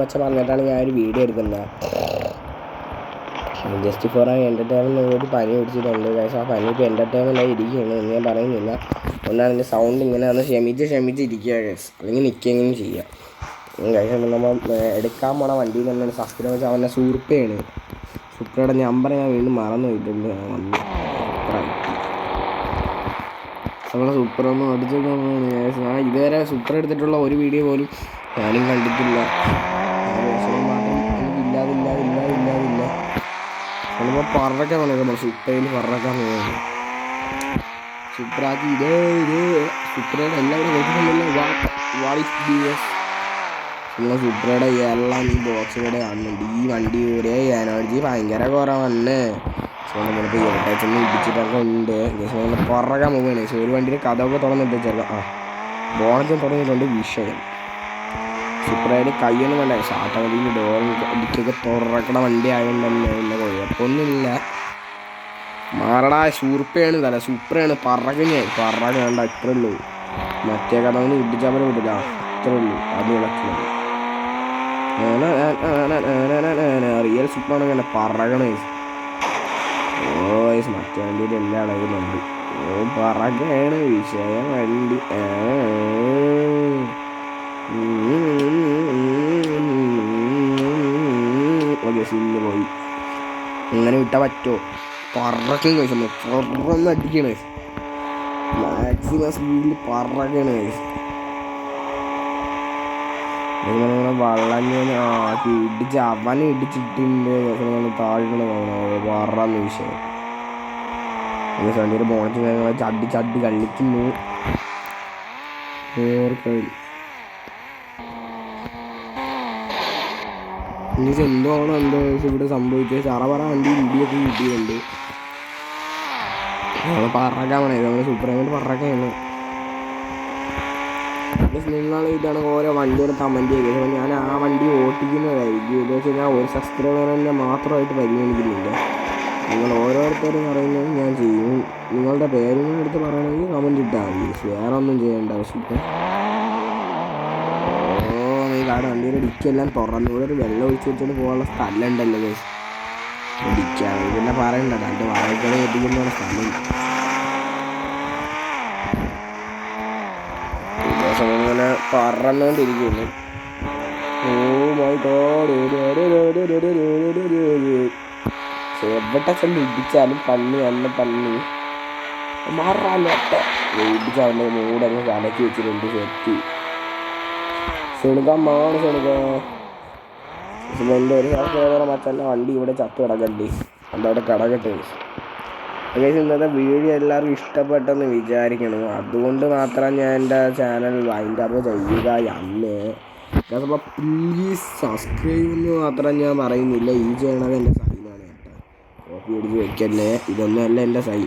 വെച്ച പറഞ്ഞിട്ടാണ് ഞാൻ ഒരു വീഡിയോ എടുക്കുന്നത്. ജസ്റ്റ് ഫോർ ആ എന്റർടൈൻമെന്റ് ഒരു പനി പിടിച്ചിട്ടുണ്ട് പക്ഷേ ആ പനി ഇപ്പോൾ എന്റർടൈൻമെന്റ് ആയി ഇരിക്കുകയാണ് എന്ന് ഞാൻ പറയുന്നില്ല. ഒന്നാണ് എന്റെ സൗണ്ട് ഇങ്ങനെ ഒന്ന് ക്ഷമിച്ച് ക്ഷമിച്ച് ഇരിക്കുക. അല്ലെങ്കിൽ നിൽക്കുകയെങ്കിലും ചെയ്യാം. കഴിച്ച് നമ്മൾ എടുക്കാൻ പോണ വണ്ടിയിൽ തന്നെ സബ്സ്ക്രൈബ് വെച്ചാൽ അവന്റെ സൂർപ്പയാണ് സൂപ്പറയുടെ നമ്പർ ഞാൻ വീണ്ടും മറന്നു പോയിട്ടുണ്ട് സൂപ്പർ ഒന്നും അടിച്ചു ഞാൻ ഇതുവരെ സൂപ്പർ എടുത്തിട്ടുള്ള ഒരു വീഡിയോ പോലും ഞാനും കണ്ടിട്ടില്ല. എനിക്കില്ലാതില്ലാതില്ലാതില്ലാതില്ല നമ്മളിപ്പോൾ പറക്കാൻ നമ്മൾ സൂപ്പറിൽ പറക്കാൻ തുടങ്ങി സൂപ്പറാക്കി ഇതേ ഇത് സൂപ്പറയുടെ എല്ലാവരും വാട്ട് ഇസ് ബി എസ് നമ്മളെ സൂപ്പറയുടെ എല്ലാം ഈ ബോക്സുകൂടെ കാണുന്നുണ്ട് ഈ വണ്ടി കൂടെ എനർജി ഭയങ്കര കുറവാണ് സോ നമ്മളിപ്പോൾ ഇരട്ടച്ചൊന്നും ഇടിച്ചിട്ടൊക്കെ ഉണ്ട്. ജസ്റ്റ് നമ്മൾ പുറകാൻ പോവുകയാണ് സോ ഒരു വണ്ടിയുടെ കഥയൊക്കെ തുറന്നിട്ട് ചേർക്കാം ആ ബോണറ്റും തുടങ്ങിയിട്ടുണ്ട് വിഷയം. സൂപ്പറായിട്ട് കയ്യൊന്നും വേണ്ട. ഷാട്ടവലിയിൽ ഡോർ ഇടിച്ചൊക്കെ തുറക്കണ വണ്ടി ആയതുകൊണ്ട് തന്നെ വലിയ കുഴപ്പമൊന്നുമില്ല. മാറടാ സൂർപ്പയാണ് തല. സൂപ്പറാണ് പറക വേണ്ട ഇത്രേ ഉള്ളൂ. മറ്റേ കഥ ഒന്ന് ഇടിച്ചാൽ പോലെ വിടില്ല അത്രേ ഉള്ളൂ. അത് ഇളക്കുന്നത് റിയൽ സൂപ്പറാണ് ഇങ്ങനെ പറകണേ. ഓ guys, മറ്റേ വണ്ടിയിൽ എല്ലാ അടങ്ങുന്നുണ്ട് ഓ പറകയാണ് വിഷയം വണ്ടി. ഓക്കെ സിന്ന് പോയി. ഇങ്ങനെ വിട്ടാൽ പറ്റുമോ പറക്കും കഴിച്ചു പുറന്ന് അടിക്കണേ മാക്സിമം സ്പീഡിൽ പറക്കണ വള്ളഞ്ഞ ആക്കി ഇടിച്ച് അവനെ ഇടിച്ചിട്ടുണ്ട്. താഴെ വറന്ന് വിഷയം സണ്ടിയുടെ ബോണറ്റ് ചട്ടി ചട്ടി കളിക്കുന്നു. ഇനി എന്തോണോ എന്തോ ഇവിടെ സംഭവിച്ചത്. ചറപറ വണ്ടി ഇടിയൊക്കെ കിട്ടിയിട്ടുണ്ട് നമ്മൾ പറക്കാൻ വേണേ നമ്മൾ സൂപ്പറായിട്ട് പറക്കാണ്. നിങ്ങൾ ഇതാണ് ഓരോ വണ്ടിയുടെ കമന്റ് ചെയ്യുക ഞാൻ ആ വണ്ടി ഓട്ടിക്കുന്നതായിരിക്കും. എന്ന് വെച്ച് കഴിഞ്ഞാൽ ഒരു സബ്സ്ക്രൈബറിനെ മാത്രമായിട്ട് പരിഗണിക്കുന്നില്ല. നിങ്ങൾ ഓരോരുത്തരും പറയുന്നത് ഞാൻ ചെയ്യും. നിങ്ങളുടെ പേരും എടുത്ത് പറയണമെങ്കിൽ കമന്റ് ഇട്ടാൽ മതി. വേറെ ഒന്നും ചെയ്യേണ്ട ആവശ്യമില്ല. ഓ ഈ കാട് വണ്ടിയുടെ ഡിക്കെല്ലാം തുറന്നു. ഇവിടെ ഒരു വെള്ളം ഒഴിച്ച് വെച്ചിട്ട് പോകാനുള്ള സ്ഥലം ഉണ്ടല്ലോ ഗൈസ് ഡിക്കാൻ പിന്നെ പറയണ്ട. രണ്ട് വാഴക്കളെ എത്തിക്കുന്ന സ്ഥലം ദിവസം ഇങ്ങനെ പറന്നുകൊണ്ടിരിക്കുന്നു ഓ മൈ ഗോഡ് ഇടിച്ചാലും പന്നി നല്ല പന്നി അവന്റെ മൂടങ്ങ് കലക്കി വെച്ചിട്ടുണ്ട് സെറ്റി സെണുകമ്മാണ് ശുണുക്കാൻ എന്റെ ഒരു മച്ചന്റെ വണ്ടി ഇവിടെ ചത്തു കിടക്കണ്ടേ അതവിടെ കിടക്കട്ടെ ഗൈസ് ഇന്നത്തെ വീഡിയോ എല്ലാവർക്കും ഇഷ്ടപ്പെട്ടെന്ന് വിചാരിക്കണം അതുകൊണ്ട് മാത്രം ഞാൻ എന്റെ ചാനൽ വൈൻഡ് അപ്പ് ചെയ്യുക. അന്നേ അപ്പോൾ പ്ലീസ് സബ്സ്ക്രൈബ് എന്ന് മാത്രം ഞാൻ പറയുന്നില്ല. ഈ ചെയ്യണത് എന്റെ സൈനാണ് കേട്ടോ. കോപ്പി അടിച്ച് വെക്കല്ലേ? ഇതൊന്നും അല്ല എന്റെ സൈൻ